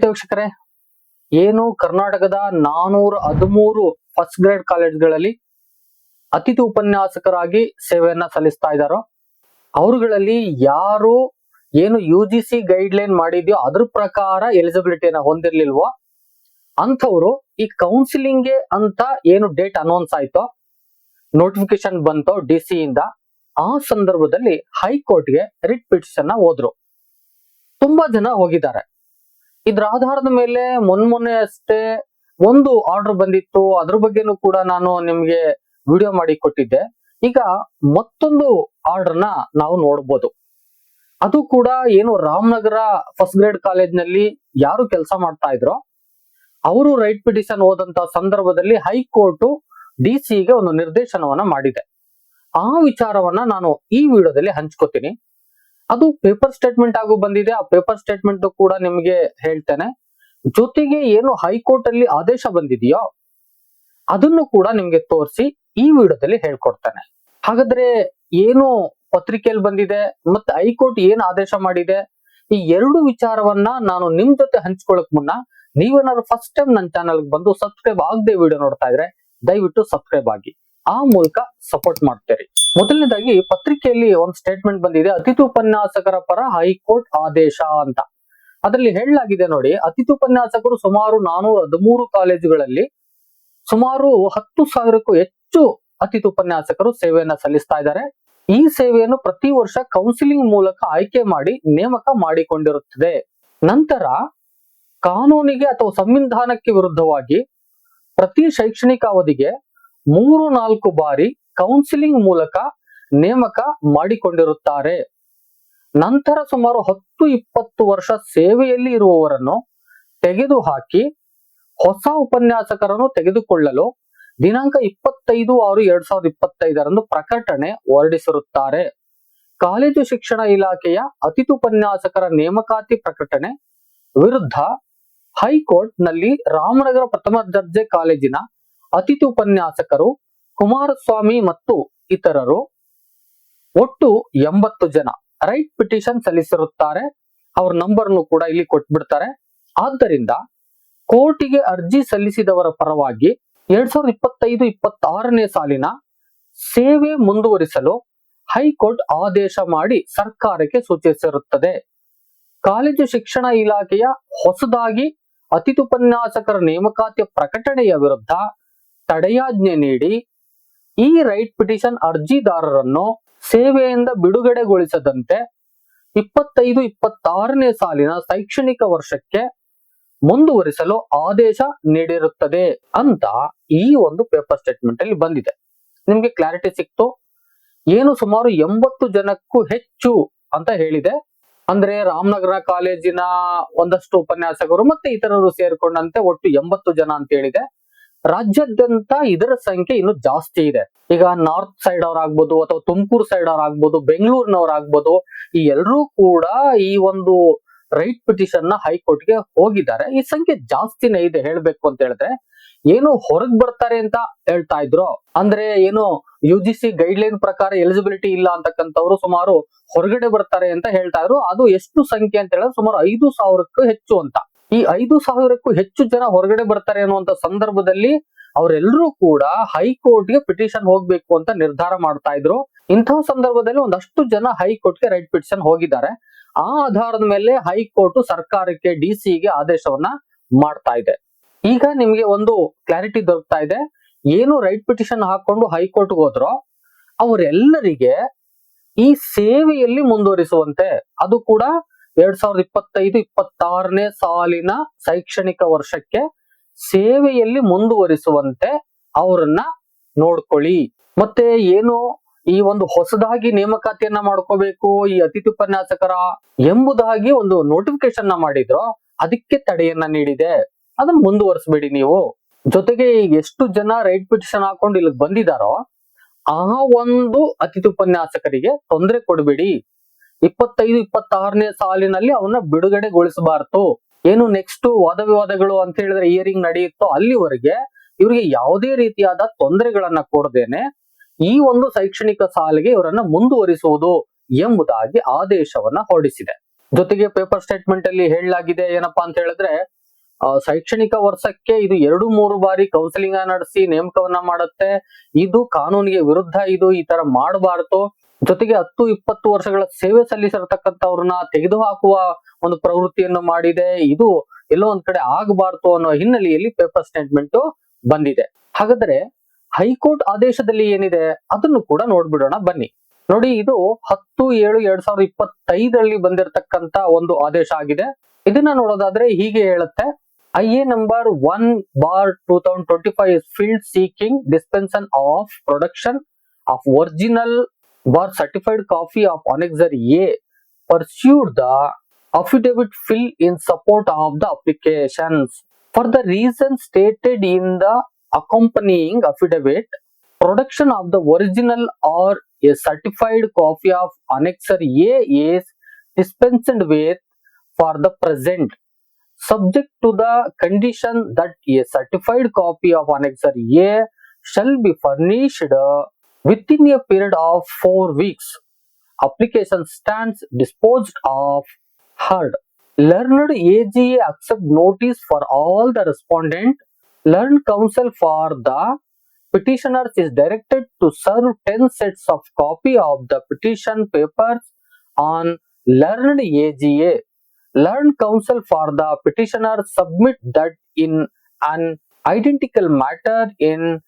ಪ್ರೀತಿ ಏನು ಕರ್ನಾಟಕದ ನಾನೂರ ಹದಿಮೂರು ಫಸ್ಟ್ ಗ್ರೇಡ್ ಕಾಲೇಜ್ಗಳಲ್ಲಿ ಅತಿಥಿ ಉಪನ್ಯಾಸಕರಾಗಿ ಸೇವೆಯನ್ನ ಸಲ್ಲಿಸ್ತಾ ಇದ್ದಾರೋ ಅವರುಗಳಲ್ಲಿ ಯಾರು ಏನು U G C guideline ಮಾಡಿದ್ಯೋ ಅದ್ರ ಪ್ರಕಾರ ಎಲಿಜಿಬಿಲಿಟಿಯನ್ನ ಹೊಂದಿರ್ಲಿಲ್ವೋ, ಅಂಥವ್ರು ಈ ಕೌನ್ಸಿಲಿಂಗ್ಗೆ ಅಂತ ಏನು ಡೇಟ್ ಅನೌನ್ಸ್ ಆಯ್ತೋ ನೋಟಿಫಿಕೇಶನ್ ಬಂತೋ ಡಿ ಸಿ ಇಂದ, ಆ ಸಂದರ್ಭದಲ್ಲಿ ಹೈಕೋರ್ಟ್ಗೆ ರಿಟ್ ಪಿಟಿಷನ್ ಹೋದ್ರು. ತುಂಬಾ ಜನ ಹೋಗಿದ್ದಾರೆ. ಇದ್ರ ಆಧಾರದ ಮೇಲೆ ಮೊನ್ಮೊನ್ನೆ ಅಷ್ಟೇ ಒಂದು ಆರ್ಡರ್ ಬಂದಿತ್ತು. ಅದ್ರ ಬಗ್ಗೆನೂ ಕೂಡ ನಾನು ನಿಮ್ಗೆ ವಿಡಿಯೋ ಮಾಡಿ ಕೊಟ್ಟಿದ್ದೆ. ಈಗ ಮತ್ತೊಂದು ಆರ್ಡರ್ನ ನಾವು ನೋಡ್ಬೋದು. ಅದು ಕೂಡ ಏನು ರಾಮನಗರ ಫಸ್ಟ್ ಗ್ರೇಡ್ ಕಾಲೇಜ್ನಲ್ಲಿ ಯಾರು ಕೆಲಸ ಮಾಡ್ತಾ ಇದ್ರೋ, ಅವರು ರೈಟ್ ಪಿಟಿಷನ್ ಹೋದಂತ ಸಂದರ್ಭದಲ್ಲಿ ಹೈಕೋರ್ಟ್ ಡಿ ಗೆ ಒಂದು ನಿರ್ದೇಶನವನ್ನ ಮಾಡಿದೆ. ಆ ವಿಚಾರವನ್ನ ನಾನು ಈ ವಿಡಿಯೋದಲ್ಲಿ ಹಂಚ್ಕೋತೀನಿ. ಅದು ಪೇಪರ್ ಸ್ಟೇಟ್ಮೆಂಟ್ ಆಗು ಬಂದಿದೆ, ಆ ಪೇಪರ್ ಸ್ಟೇಟ್ಮೆಂಟ್ ಕೂಡ ನಿಮಗೆ ಹೇಳ್ತೇನೆ. ಜೊತೆಗೆ ಏನು ಹೈಕೋರ್ಟ್ ಅಲ್ಲಿ ಆದೇಶ ಬಂದಿದೆಯೋ, ಅದನ್ನು ಕೂಡ ನಿಮ್ಗೆ ತೋರಿಸಿ ಈ ವಿಡಿಯೋದಲ್ಲಿ ಹೇಳ್ಕೊಡ್ತೇನೆ. ಹಾಗಾದ್ರೆ ಏನು ಪತ್ರಿಕೆಯಲ್ಲಿ ಬಂದಿದೆ, ಮತ್ತೆ ಹೈಕೋರ್ಟ್ ಏನ್ ಆದೇಶ ಮಾಡಿದೆ, ಈ ಎರಡು ವಿಚಾರವನ್ನ ನಾನು ನಿಮ್ ಜೊತೆ ಹಂಚ್ಕೊಳಕ್ ಮುನ್ನ ನೀವೇನಾದ್ರು ಫಸ್ಟ್ ಟೈಮ್ ನನ್ನ ಚಾನಲ್ಗೆ ಬಂದು ಸಬ್ಸ್ಕ್ರೈಬ್ ಆಗದೆ ವಿಡಿಯೋ ನೋಡ್ತಾ ಇದ್ರೆ ದಯವಿಟ್ಟು ಸಬ್ಸ್ಕ್ರೈಬ್ ಆಗಿ. ಆ ಮೂಲಕ ಸಪೋರ್ಟ್ ಮಾಡ್ತೀರಿ. ಮೊದಲನೇದಾಗಿ ಪತ್ರಿಕೆಯಲ್ಲಿ ಒಂದು ಸ್ಟೇಟ್ಮೆಂಟ್ ಬಂದಿದೆ ಅತಿಥಿ ಉಪನ್ಯಾಸಕರ ಪರ ಹೈಕೋರ್ಟ್ ಆದೇಶ ಅಂತ. ಅದರಲ್ಲಿ ಹೇಳಲಾಗಿದೆ ನೋಡಿ ಅತಿಥಿ ಉಪನ್ಯಾಸಕರು ಸುಮಾರು ನಾನೂರ ಹದಿಮೂರು ಕಾಲೇಜುಗಳಲ್ಲಿ ಸುಮಾರು ಹತ್ತು ಸಾವಿರಕ್ಕೂ ಹೆಚ್ಚು ಅತಿಥಿ ಉಪನ್ಯಾಸಕರು ಸೇವೆಯನ್ನ ಸಲ್ಲಿಸ್ತಾ ಇದ್ದಾರೆ. ಈ ಸೇವೆಯನ್ನು ಪ್ರತಿ ವರ್ಷ ಕೌನ್ಸಿಲಿಂಗ್ ಮೂಲಕ ಆಯ್ಕೆ ಮಾಡಿ ನೇಮಕ ಮಾಡಿಕೊಂಡಿರುತ್ತದೆ. ನಂತರ ಕಾನೂನಿಗೆ ಅಥವಾ ಸಂವಿಧಾನಕ್ಕೆ ವಿರುದ್ಧವಾಗಿ ಪ್ರತಿ ಶೈಕ್ಷಣಿಕ ಅವಧಿಗೆ ಮೂರು ನಾಲ್ಕು ಬಾರಿ ಕೌನ್ಸಿಲಿಂಗ್ ಮೂಲಕ ನೇಮಕ ಮಾಡಿಕೊಂಡಿರುತ್ತಾರೆ. ನಂತರ ಸುಮಾರು ಹತ್ತು ಇಪ್ಪತ್ತು ವರ್ಷ ಸೇವೆಯಲ್ಲಿ ಇರುವವರನ್ನು ತೆಗೆದುಹಾಕಿ ಹೊಸ ಉಪನ್ಯಾಸಕರನ್ನು ತೆಗೆದುಕೊಳ್ಳಲು ದಿನಾಂಕ ಇಪ್ಪತ್ತೈದು ಆರು ಎರಡ್ ಸಾವಿರದ ಇಪ್ಪತ್ತೈದರಂದು ಪ್ರಕಟಣೆ ಹೊರಡಿಸಿರುತ್ತಾರೆ. ಕಾಲೇಜು ಶಿಕ್ಷಣ ಇಲಾಖೆಯ ಅತಿಥಿ ಉಪನ್ಯಾಸಕರ ನೇಮಕಾತಿ ಪ್ರಕಟಣೆ ವಿರುದ್ಧ ಹೈಕೋರ್ಟ್ನಲ್ಲಿ ರಾಮನಗರ ಪ್ರಥಮ ದರ್ಜೆ ಕಾಲೇಜಿನ ಅತಿಥಿ ಉಪನ್ಯಾಸಕರು ಕುಮಾರಸ್ವಾಮಿ ಮತ್ತು ಇತರರು ಒಟ್ಟು ಎಂಬತ್ತು ಜನ ರೈಟ್ ಪಿಟಿಷನ್ ಸಲ್ಲಿಸಿರುತ್ತಾರೆ. ಅವ್ರ ನಂಬರ್ನು ಕೂಡ ಇಲ್ಲಿ ಕೊಟ್ಬಿಡ್ತಾರೆ. ಆದ್ದರಿಂದ ಕೋರ್ಟಿಗೆ ಅರ್ಜಿ ಸಲ್ಲಿಸಿದವರ ಪರವಾಗಿ ಎರಡ್ ಸಾವಿರದ ಇಪ್ಪತ್ತೈದು ಇಪ್ಪತ್ತಾರನೇ ಸಾಲಿನ ಸೇವೆ ಮುಂದುವರಿಸಲು ಹೈಕೋರ್ಟ್ ಆದೇಶ ಮಾಡಿ ಸರ್ಕಾರಕ್ಕೆ ಸೂಚಿಸಿರುತ್ತದೆ. ಕಾಲೇಜು ಶಿಕ್ಷಣ ಇಲಾಖೆಯ ಹೊಸದಾಗಿ ಅತಿಥಿ ಉಪನ್ಯಾಸಕರ ನೇಮಕಾತಿಯ ಪ್ರಕಟಣೆಯ ವಿರುದ್ಧ ತಡೆಯಾಜ್ಞೆ ನೀಡಿ ಈ ರೈಟ್ ಪಿಟಿಷನ್ ಅರ್ಜಿದಾರರನ್ನು ಸೇವೆಯಿಂದ ಬಿಡುಗಡೆಗೊಳಿಸದಂತೆ ಇಪ್ಪತ್ತೈದು, ಇಪ್ಪತ್ತಾರನೇ ಸಾಲಿನ ಶೈಕ್ಷಣಿಕ ವರ್ಷಕ್ಕೆ ಮುಂದುವರಿಸಲು ಆದೇಶ ನೀಡಿರುತ್ತದೆ ಅಂತ ಈ ಒಂದು ಪೇಪರ್ ಸ್ಟೇಟ್ಮೆಂಟ್ ಅಲ್ಲಿ ಬಂದಿದೆ. ನಿಮ್ಗೆ ಕ್ಲಾರಿಟಿ ಸಿಕ್ತು? ಏನು ಸುಮಾರು ಎಂಬತ್ತು ಜನಕ್ಕೂ ಹೆಚ್ಚು ಅಂತ ಹೇಳಿದೆ. ಅಂದ್ರೆ ರಾಮನಗರ ಕಾಲೇಜಿನ ಒಂದಷ್ಟು ಉಪನ್ಯಾಸಕರು ಮತ್ತೆ ಇತರರು ಸೇರಿಕೊಂಡಂತೆ ಒಟ್ಟು ಎಂಬತ್ತು ಜನ ಅಂತ ಹೇಳಿದೆ. ರಾಜ್ಯಾದ್ಯಂತ ಇದರ ಸಂಖ್ಯೆ ಇನ್ನು ಜಾಸ್ತಿ ಇದೆ. ಈಗ ನಾರ್ತ್ ಸೈಡ್ ಅವ್ರಾಗ್ಬೋದು ಅಥವಾ ತುಮಕೂರು ಸೈಡ್ ಅವ್ರಾಗ್ಬೋದು, ಬೆಂಗಳೂರಿನವ್ರಾಗ್ಬೋದು, ಈ ಎಲ್ಲರೂ ಕೂಡ ಈ ಒಂದು ರೈಟ್ ಪಿಟಿಷನ್ನ ಹೈಕೋರ್ಟ್ಗೆ ಹೋಗಿದ್ದಾರೆ. ಈ ಸಂಖ್ಯೆ ಜಾಸ್ತಿನೇ ಇದೆ ಹೇಳ್ಬೇಕು ಅಂತ ಹೇಳಿದ್ರೆ. ಏನು ಹೊರಗ್ ಬರ್ತಾರೆ ಅಂತ ಹೇಳ್ತಾ ಇದ್ರು. ಅಂದ್ರೆ ಏನು U G C guideline ಪ್ರಕಾರ ಎಲಿಜಿಬಿಲಿಟಿ ಇಲ್ಲ ಅಂತಕ್ಕಂಥವ್ರು ಸುಮಾರು ಹೊರಗಡೆ ಬರ್ತಾರೆ ಅಂತ ಹೇಳ್ತಾ ಇದ್ರು. ಅದು ಎಷ್ಟು ಸಂಖ್ಯೆ ಅಂತ ಹೇಳಿದ್ರೆ ಸುಮಾರು ಐದು ಸಾವಿರಕ್ಕೂ ಹೆಚ್ಚು ಅಂತ. ಈ ಐದು ಸಾವಿರಕ್ಕೂ ಹೆಚ್ಚು ಜನ ಹೊರಗಡೆ ಬರ್ತಾರೆ ಅನ್ನುವಂತ ಸಂದರ್ಭದಲ್ಲಿ ಅವರೆಲ್ಲರೂ ಕೂಡ ಹೈಕೋರ್ಟ್ಗೆ ಪಿಟಿಷನ್ ಹೋಗ್ಬೇಕು ಅಂತ ನಿರ್ಧಾರ ಮಾಡ್ತಾ ಇದ್ರು. ಇಂತಹ ಸಂದರ್ಭದಲ್ಲಿ ಒಂದಷ್ಟು ಜನ ಹೈಕೋರ್ಟ್ಗೆ ರೈಟ್ ಪಿಟಿಷನ್ ಹೋಗಿದ್ದಾರೆ. ಆ ಆಧಾರದ ಮೇಲೆ ಹೈಕೋರ್ಟ್ ಸರ್ಕಾರಕ್ಕೆ ಡಿ ಗೆ ಆದೇಶವನ್ನ ಮಾಡ್ತಾ ಇದೆ. ಈಗ ನಿಮ್ಗೆ ಒಂದು ಕ್ಲಾರಿಟಿ ದೊರಕ್ತಾ ಇದೆ. ಏನು ರೈಟ್ ಪಿಟಿಷನ್ ಹಾಕೊಂಡು ಹೈಕೋರ್ಟ್ ಹೋದ್ರೋ ಅವರೆಲ್ಲರಿಗೆ ಈ ಸೇವೆಯಲ್ಲಿ ಮುಂದುವರಿಸುವಂತೆ ಅದು ಕೂಡ ಎರಡ್ ಸಾವಿರದ ಇಪ್ಪತ್ತೈದು, ಇಪ್ಪತ್ತಾರನೇ ಸಾಲಿನ ಶೈಕ್ಷಣಿಕ ವರ್ಷಕ್ಕೆ ಸೇವೆಯಲ್ಲಿ ಮುಂದುವರಿಸುವಂತೆ ಅವರನ್ನ ನೋಡ್ಕೊಳ್ಳಿ. ಮತ್ತೆ ಏನು ಈ ಒಂದು ಹೊಸದಾಗಿ ನೇಮಕಾತಿಯನ್ನ ಮಾಡ್ಕೋಬೇಕು, ಈ ಅತಿಥಿ ಉಪನ್ಯಾಸಕರ ಎಂಬುದಾಗಿ ಒಂದು ನೋಟಿಫಿಕೇಶನ್ನ ಮಾಡಿದ್ರು, ಅದಕ್ಕೆ ತಡೆಯನ್ನ ನೀಡಿದೆ. ಅದನ್ನ ಮುಂದುವರಿಸಬೇಡಿ ನೀವು. ಜೊತೆಗೆ ಎಷ್ಟು ಜನ ರೈಟ್ ಪಿಟಿಷನ್ ಹಾಕೊಂಡು ಇಲ್ಲಿ ಬಂದಿದಾರೋ, ಆ ಒಂದು ಅತಿಥಿ ಉಪನ್ಯಾಸಕರಿಗೆ ತೊಂದರೆ ಕೊಡಬೇಡಿ. ಇಪ್ಪತ್ತೈದು, ಇಪ್ಪತ್ತಾರನೇ ಸಾಲಿನಲ್ಲಿ ಅವನ್ನ ಬಿಡುಗಡೆಗೊಳಿಸಬಾರ್ದು. ಏನು ನೆಕ್ಸ್ಟ್ ವಾದ ವಿವಾದಗಳು ಅಂತ ಹೇಳಿದ್ರೆ ಇಯರಿಂಗ್ ನಡೆಯುತ್ತೋ ಅಲ್ಲಿವರೆಗೆ ಇವರಿಗೆ ಯಾವುದೇ ರೀತಿಯಾದ ತೊಂದರೆಗಳನ್ನ ಕೊಡದೇನೆ ಈ ಒಂದು ಶೈಕ್ಷಣಿಕ ಸಾಲಿಗೆ ಇವರನ್ನ ಮುಂದುವರಿಸುವುದು ಎಂಬುದಾಗಿ ಆದೇಶವನ್ನ ಹೊರಡಿಸಿದೆ. ಜೊತೆಗೆ ಪೇಪರ್ ಸ್ಟೇಟ್ಮೆಂಟ್ ಅಲ್ಲಿ ಹೇಳಲಾಗಿದೆ, ಏನಪ್ಪಾ ಅಂತ ಹೇಳಿದ್ರೆ ಶೈಕ್ಷಣಿಕ ವರ್ಷಕ್ಕೆ ಇದು ಎರಡು, ಮೂರು ಬಾರಿ ಕೌನ್ಸಿಲಿಂಗ್ ನಡೆಸಿ ನೇಮಕವನ್ನ ಮಾಡುತ್ತೆ. ಇದು ಕಾನೂನಿಗೆ ವಿರುದ್ಧ, ಇದು ಈ ತರ ಮಾಡಬಾರ್ದು. ಜೊತೆಗೆ ಹತ್ತು ಇಪ್ಪತ್ತು ವರ್ಷಗಳ ಸೇವೆ ಸಲ್ಲಿಸಿರತಕ್ಕಂಥವ್ರನ್ನ ತೆಗೆದು ಹಾಕುವ ಒಂದು ಪ್ರವೃತ್ತಿಯನ್ನು ಮಾಡಿದೆ. ಇದು ಎಲ್ಲೋ ಒಂದ್ ಕಡೆ ಆಗಬಾರ್ದು ಅನ್ನೋ ಹಿನ್ನೆಲೆಯಲ್ಲಿ ಪೇಪರ್ ಸ್ಟೇಟ್ಮೆಂಟ್ ಬಂದಿದೆ. ಹಾಗಾದ್ರೆ ಹೈಕೋರ್ಟ್ ಆದೇಶದಲ್ಲಿ ಏನಿದೆ? ಅದನ್ನು ಕೂಡ ನೋಡ್ಬಿಡೋಣ, ಬನ್ನಿ. ನೋಡಿ, ಇದು ಹತ್ತು ಏಳು ಎರಡ್ ಸಾವಿರದ ಇಪ್ಪತ್ತೈದರಲ್ಲಿ ಬಂದಿರತಕ್ಕಂತ ಒಂದು ಆದೇಶ ಆಗಿದೆ. ಇದನ್ನ ನೋಡೋದಾದ್ರೆ ಹೀಗೆ ಹೇಳುತ್ತೆ. I A number one bar two thousand twenty five field seeking dispensation of production of original bar certified copy of Annexure A pursued the affidavit fill in support of the applications. For the reason stated in the accompanying affidavit, production of the original or a certified copy of Annexure A is dispensed with for the present, subject to the condition that a certified copy of Annexure A shall be furnished within a period of 4 weeks application stands disposed of heard. Learned AGA accept notice for all the respondent. Learned counsel for the petitioners is directed to serve 10 sets of copy of the petition papers on learned AGA. Learned counsel for the petitioner submit that in an identical matter in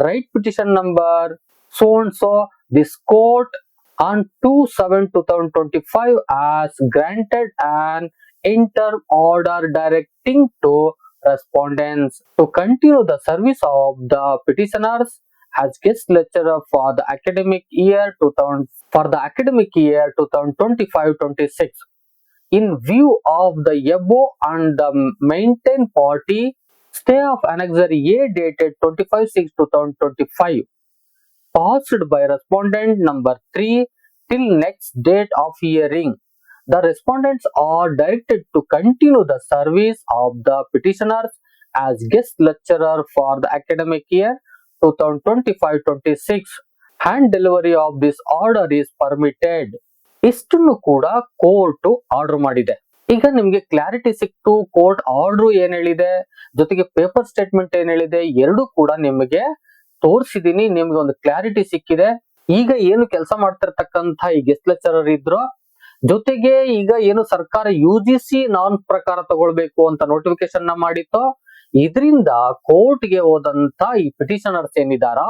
right petition number so and so this court on 2-7-2025 as granted an interim order directing to respondents to continue the service of the petitioners as guest lecturer for the academic year 2000 for the academic year 2025-26 in view of the above and the maintained party stay of annexure A dated 25-6-2025 passed by respondent number 3 till next date of hearing. The respondents are directed to continue the service of the petitioners as guest lecturer for the academic year 2025-26 Hand delivery of this order is permitted. ಇಷ್ಟನ್ನು ಕೂಡ court order ಮಾಡಿದೆ ಈಗ ನಿಮ್ಗೆ clarity ಸಿಕ್ತು court order ಏನ್ ಹೇಳಿದೆ ಜೊತೆಗೆ paper statement ಏನ್ ಹೇಳಿದೆ ಎರಡು ಕೂಡ ನಿಮಗೆ ತೋರಿಸಿದೀನಿ, ನಿಮ್ಗೆ ಒಂದು ಕ್ಲಾರಿಟಿ ಸಿಕ್ಕಿದೆ. ಈಗ ಏನು ಕೆಲಸ ಮಾಡ್ತಿರ್ತಕ್ಕಂತ ಈ ಗೆಸ್ಟ್ ಲೆಕ್ಚರರ್ ಇದ್ರು, ಜೊತೆಗೆ ಈಗ ಏನು ಸರ್ಕಾರ ಯು ಜಿ ಸಿ ನಾನ್ ಪ್ರಕಾರ ತಗೊಳ್ಬೇಕು ಅಂತ ನೋಟಿಫಿಕೇಶನ್ನ ಮಾಡಿತ್ತು, ಇದರಿಂದ ಕೋರ್ಟ್ಗೆ ಹೋದಂತ ಈ ಪಿಟಿಷನರ್ಸ್ ಏನಿದಾರ,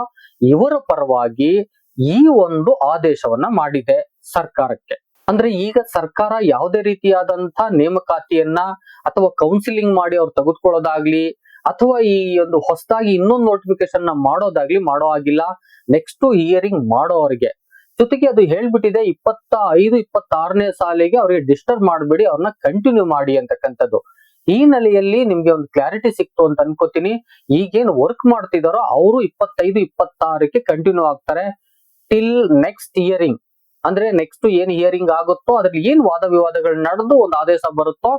ಇವರ ಪರವಾಗಿ ಈ ಒಂದು ಆದೇಶವನ್ನ ಮಾಡಿದೆ ಸರ್ಕಾರಕ್ಕೆ. ಅಂದ್ರೆ ಈಗ ಸರ್ಕಾರ ಯಾವುದೇ ರೀತಿಯಾದಂತ ನೇಮಕಾತಿಯನ್ನ ಅಥವಾ ಕೌನ್ಸಿಲಿಂಗ್ ಮಾಡಿ ಅವ್ರು ತೆಗೆದುಕೊಳ್ಳೋದಾಗ್ಲಿ ಅಥವಾ ಈ ಒಂದು ಹೊಸದಾಗಿ ಇನ್ನೊಂದು ನೋಟಿಫಿಕೇಶನ್ನ ಮಾಡೋದಾಗ್ಲಿ ಮಾಡೋ ಆಗಿಲ್ಲ ನೆಕ್ಸ್ಟ್ ಹಿಯರಿಂಗ್ ಮಾಡೋರಿಗೆ ಜೊತೆಗೆ ಅದು ಹೇಳ್ಬಿಟ್ಟಿದೆ ಇಪ್ಪತ್ತ ಐದು ಇಪ್ಪತ್ತಾರನೇ ಸಾಲಿಗೆ ಅವ್ರಿಗೆ ಡಿಸ್ಟರ್ಬ್ ಮಾಡಬೇಡಿ, ಅವ್ರನ್ನ ಕಂಟಿನ್ಯೂ ಮಾಡಿ ಅಂತಕ್ಕಂಥದ್ದು. ಈ ನೆಲೆಯಲ್ಲಿ ನಿಮ್ಗೆ ಒಂದು ಕ್ಲಾರಿಟಿ ಸಿಕ್ತು ಅಂತ ಅನ್ಕೋತೀನಿ. ಈಗೇನು ವರ್ಕ್ ಮಾಡ್ತಿದಾರೋ ಅವರು ಇಪ್ಪತ್ತೈದು, ಇಪ್ಪತ್ತಾರಕ್ಕೆ ಕಂಟಿನ್ಯೂ ಆಗ್ತಾರೆ. ಟಿಲ್ ನೆಕ್ಸ್ಟ್ ಹಿಯರಿಂಗ್ ಅಂದ್ರೆ ನೆಕ್ಸ್ಟ್ ಏನ್ ಹಿಯರಿಂಗ್ ಆಗುತ್ತೋ, ಅದ್ರಲ್ಲಿ ಏನ್ ವಾದ ವಿವಾದಗಳು ನಡೆದು ಒಂದು ಆದೇಶ ಬರುತ್ತೋ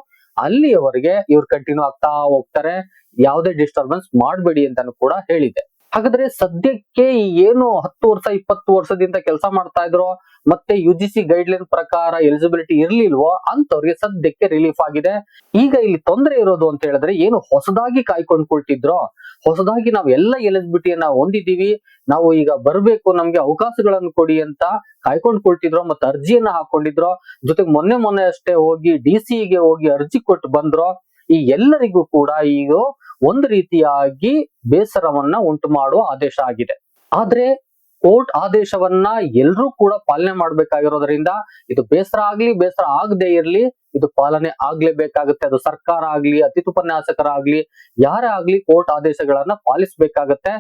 ಅಲ್ಲಿಯವರೆಗೆ ಇವ್ರು ಕಂಟಿನ್ಯೂ ಆಗ್ತಾ ಹೋಗ್ತಾರೆ. ಯಾವುದೇ ಡಿಸ್ಟರ್ಬೆನ್ಸ್ ಮಾಡಬೇಡಿ ಅಂತಾನು ಕೂಡ ಹೇಳಿದೆ. ಹಾಗಾದ್ರೆ ಸದ್ಯಕ್ಕೆ ಏನು ಹತ್ತು ವರ್ಷ, ಇಪ್ಪತ್ತು ವರ್ಷದಿಂದ ಕೆಲಸ ಮಾಡ್ತಾ ಇದ್ರು, ಮತ್ತೆ U G C guideline ಪ್ರಕಾರ ಎಲಿಜಿಬಿಲಿಟಿ ಇರ್ಲಿಲ್ವೋ ಅಂತವ್ರಿಗೆ ಸದ್ಯಕ್ಕೆ ರಿಲೀಫ್ ಆಗಿದೆ. ಈಗ ಇಲ್ಲಿ ತೊಂದರೆ ಇರೋದು ಅಂತ ಹೇಳಿದ್ರೆ ಏನು ಹೊಸದಾಗಿ ಕಾಯ್ಕೊಂಡ್ಕೊಳ್ತಿದ್ರೋ ಹೊಸದಾಗಿ ನಾವು ಎಲ್ಲ ಎಲಿಜಿಬಿಲಿಟಿಯನ್ನ ಹೊಂದಿದ್ದೀವಿ. ನಾವು ಈಗ ಬರಬೇಕು, ನಮ್ಗೆ ಅವಕಾಶಗಳನ್ನು ಕೊಡಿ ಅಂತ ಕಾಯ್ಕೊಂಡ್ಕೊಳ್ತಿದ್ರು ಮತ್ತೆ ಅರ್ಜಿಯನ್ನ ಹಾಕೊಂಡಿದ್ರು. ಜೊತೆಗೆ ಮೊನ್ನೆ ಮೊನ್ನೆ ಅಷ್ಟೇ ಹೋಗಿ ಡಿ ಗೆ ಹೋಗಿ ಅರ್ಜಿ ಕೊಟ್ಟು ಬಂದ್ರು. ಈ ಎಲ್ಲರಿಗೂ ಕೂಡ ಈಗ ಒಂದು ರೀತಿಯಾಗಿ ಬೇಸರವನ್ನ ಉಂಟು ಮಾಡುವ ಆದೇಶ ಆಗಿದೆ. ಆದ್ರೆ ಕೋರ್ಟ್ ಆದೇಶವನ್ನ ಎಲ್ಲರೂ ಕೂಡ ಪಾಲನೆ ಮಾಡ್ಬೇಕಾಗಿರೋದ್ರಿಂದ ಇದು ಬೇಸರ ಆಗ್ಲಿ, ಬೇಸರ ಆಗದೆ ಇರ್ಲಿ, ಇದು ಪಾಲನೆ ಆಗ್ಲೇಬೇಕಾಗುತ್ತೆ ಅದು ಸರ್ಕಾರ ಆಗ್ಲಿ ಅತಿಥುಪನ್ಯಾಸಕರಾಗ್ಲಿ ಯಾರೇ ಆಗ್ಲಿ ಕೋರ್ಟ್ ಆದೇಶಗಳನ್ನ ಪಾಲಿಸಬೇಕಾಗತ್ತೆ.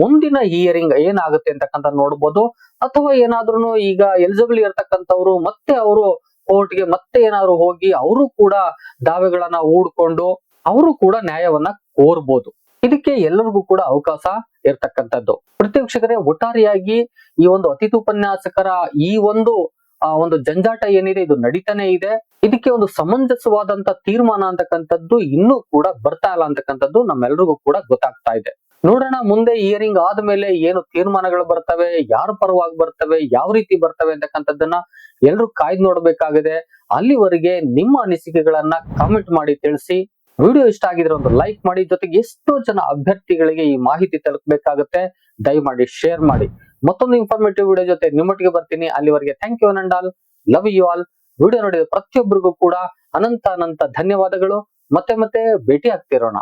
ಮುಂದಿನ ಹಿಯರಿಂಗ್ ಏನಾಗುತ್ತೆ ಅಂತಕ್ಕಂಥ ನೋಡ್ಬೋದು. ಅಥವಾ ಏನಾದ್ರೂ ಈಗ ಎಲಿಜಿಬಲ್ ಇರತಕ್ಕಂಥವ್ರು ಮತ್ತೆ ಅವರು ಕೋರ್ಟ್ಗೆ ಮತ್ತೆ ಏನಾದ್ರು ಹೋಗಿ, ಅವರು ಕೂಡ ದಾವೆಗಳನ್ನ ಹೂಡ್ಕೊಂಡು, ಅವರು ಕೂಡ ನ್ಯಾಯವನ್ನ ಕೋರ್ಬೋದು. ಇದಕ್ಕೆ ಎಲ್ಲರಿಗೂ ಕೂಡ ಅವಕಾಶ ಇರ್ತಕ್ಕಂಥದ್ದು. ಪ್ರತಿವೀಕ್ಷಕರೇ, ಒಟ್ಟಾರೆಯಾಗಿ ಈ ಒಂದು ಅತಿಥಿ ಉಪನ್ಯಾಸಕರ ಈ ಒಂದು, ಆ ಒಂದು ಜಂಜಾಟ ಏನಿದೆ, ಇದು ನಡೀತಾನೆ ಇದೆ. ಇದಕ್ಕೆ ಒಂದು ಸಮಂಜಸವಾದಂತ ತೀರ್ಮಾನ ಅಂತಕ್ಕಂಥದ್ದು ಇನ್ನೂ ಕೂಡ ಬರ್ತಾ ಇಲ್ಲ ಅಂತಕ್ಕಂಥದ್ದು ನಮ್ಮೆಲ್ರಿಗೂ ಕೂಡ ಗೊತ್ತಾಗ್ತಾ ಇದೆ. ನೋಡೋಣ, ಮುಂದೆ ಇಯರಿಂಗ್ ಆದ್ಮೇಲೆ ಏನು ತೀರ್ಮಾನಗಳು ಬರ್ತವೆ, ಯಾರ ಪರವಾಗಿ ಬರ್ತವೆ, ಯಾವ ರೀತಿ ಬರ್ತವೆ ಅಂತಕ್ಕಂಥದ್ದನ್ನ ಎಲ್ರು ಕಾಯ್ದು ನೋಡ್ಬೇಕಾಗಿದೆ. ಅಲ್ಲಿವರೆಗೆ ನಿಮ್ಮ ಅನಿಸಿಕೆಗಳನ್ನ ಕಾಮೆಂಟ್ ಮಾಡಿ ತಿಳಿಸಿ ವಿಡಿಯೋ ಇಷ್ಟ ಆಗಿದ್ರೆ ಒಂದು ಲೈಕ್ ಮಾಡಿ, ಜೊತೆಗೆ ಎಷ್ಟೋ ಜನ ಅಭ್ಯರ್ಥಿಗಳಿಗೆ ಈ ಮಾಹಿತಿ ತಲುಪಬೇಕಾಗುತ್ತೆ. ದಯಮಾಡಿ ಶೇರ್ ಮಾಡಿ. ಮತ್ತೊಂದು ಇನ್ಫಾರ್ಮೇಟಿವ್ ವಿಡಿಯೋ ಜೊತೆ ನಿಮ್ಮೊಟ್ಟಿಗೆ ಬರ್ತೀನಿ. ಅಲ್ಲಿವರೆಗೆ ಥ್ಯಾಂಕ್ ಯು ನಂಡಾಲ್ ಲವ್ ಯು ಆಲ್ ವಿಡಿಯೋ ನೋಡಿದ ಪ್ರತಿಯೊಬ್ಬರಿಗೂ ಕೂಡ ಅನಂತ ಅನಂತ ಧನ್ಯವಾದಗಳು. ಮತ್ತೆ ಮತ್ತೆ ಭೇಟಿ ಆಗ್ತಿರೋಣ